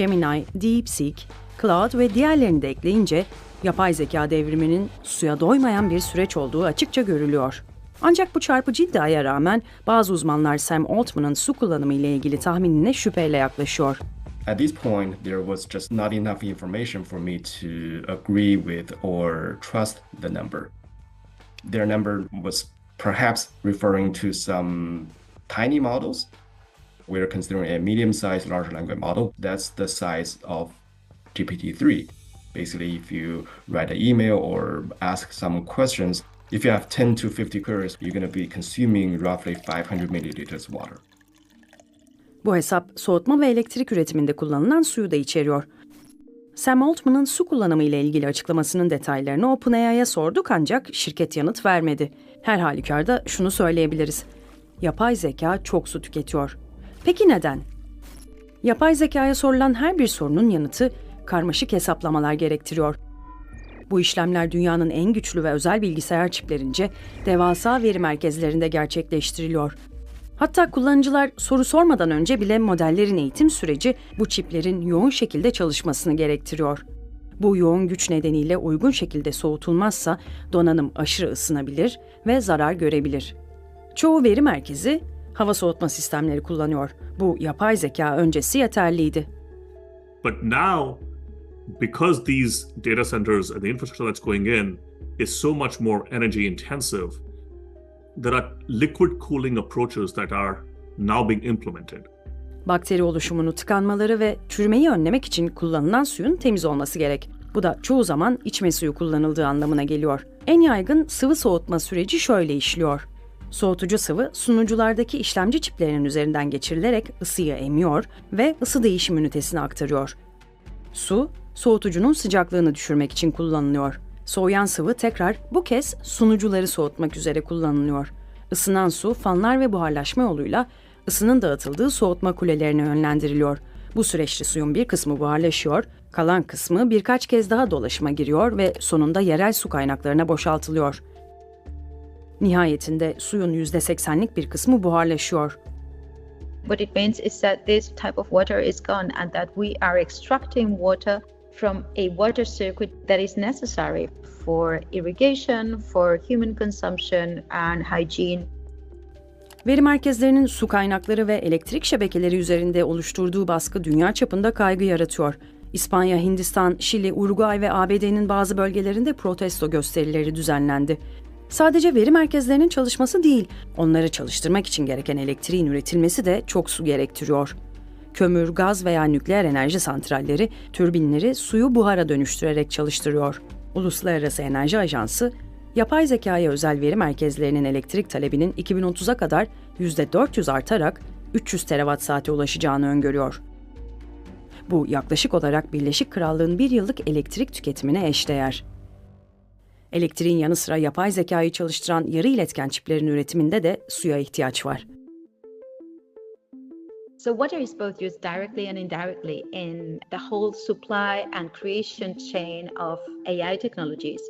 Gemini, DeepSeek, Cloud ve diğerlerini de ekleyince yapay zeka devriminin suya doymayan bir süreç olduğu açıkça görülüyor. Ancak bu çarpıcı iddiaya rağmen bazı uzmanlar Sam Altman'ın su kullanımı ile ilgili tahminine şüpheyle yaklaşıyor. At this point, there was just not enough information for me to agree with or trust the number. Their number was perhaps referring to some tiny models. We're considering a medium sized large language model. That's the size of GPT 3. Basically, if you write an email or ask some questions, if you have 10 to 50 queries, you're going to be consuming roughly 500 milliliters water. Bu hesap soğutma ve elektrik üretiminde kullanılan suyu da içeriyor. Sam Altman'ın su kullanımı ile ilgili açıklamasının detaylarını OpenAI'ya sorduk ancak şirket yanıt vermedi. Her halükarda şunu söyleyebiliriz. Yapay zeka çok su tüketiyor. Peki neden? Yapay zekaya sorulan her bir sorunun yanıtı karmaşık hesaplamalar gerektiriyor. Bu işlemler dünyanın en güçlü ve özel bilgisayar çiplerince devasa veri merkezlerinde gerçekleştiriliyor. Hatta kullanıcılar soru sormadan önce bile modellerin eğitim süreci bu çiplerin yoğun şekilde çalışmasını gerektiriyor. Bu yoğun güç nedeniyle uygun şekilde soğutulmazsa donanım aşırı ısınabilir ve zarar görebilir. Çoğu veri merkezi hava soğutma sistemleri kullanıyor. Bu yapay zeka öncesi yeterliydi. But now, because these data centers and the infrastructure that's going in is so much more energy intensive, there are liquid cooling approaches that are now being implemented. Bakteri oluşumunu tıkanmaları ve çürümeyi önlemek için kullanılan suyun temiz olması gerek. Bu da çoğu zaman içme suyu kullanıldığı anlamına geliyor. En yaygın sıvı soğutma süreci şöyle işliyor. Soğutucu sıvı sunuculardaki işlemci çiplerinin üzerinden geçirilerek ısıyı emiyor ve ısı değişim ünitesine aktarıyor. Su, soğutucunun sıcaklığını düşürmek için kullanılıyor. Soğuyan sıvı tekrar bu kez sunucuları soğutmak üzere kullanılıyor. Isınan su fanlar ve buharlaşma yoluyla ısının dağıtıldığı soğutma kulelerine yönlendiriliyor. Bu süreçte suyun bir kısmı buharlaşıyor, kalan kısmı birkaç kez daha dolaşıma giriyor ve sonunda yerel su kaynaklarına boşaltılıyor. Nihayetinde suyun %80'lik bir kısmı buharlaşıyor. What it means is that this type of water is gone and that we are extracting water from a water circuit that is necessary for irrigation, for human consumption and hygiene. Veri merkezlerinin su kaynakları ve elektrik şebekeleri üzerinde oluşturduğu baskı dünya çapında kaygı yaratıyor. İspanya, Hindistan, Şili, Uruguay ve ABD'nin bazı bölgelerinde protesto gösterileri düzenlendi. Sadece veri merkezlerinin çalışması değil, onları çalıştırmak için gereken elektriğin üretilmesi de çok su gerektiriyor. Kömür, gaz veya nükleer enerji santralleri türbinleri suyu buhara dönüştürerek çalıştırıyor. Uluslararası Enerji Ajansı, yapay zekaya özel veri merkezlerinin elektrik talebinin 2030'a kadar %400 artarak 300 terawatt saate ulaşacağını öngörüyor. Bu yaklaşık olarak Birleşik Krallığın bir yıllık elektrik tüketimine eşdeğer. Elektriğin yanı sıra yapay zekayı çalıştıran yarı iletken çiplerin üretiminde de suya ihtiyaç var. So water is both used directly and indirectly in the whole supply and creation chain of AI technologies.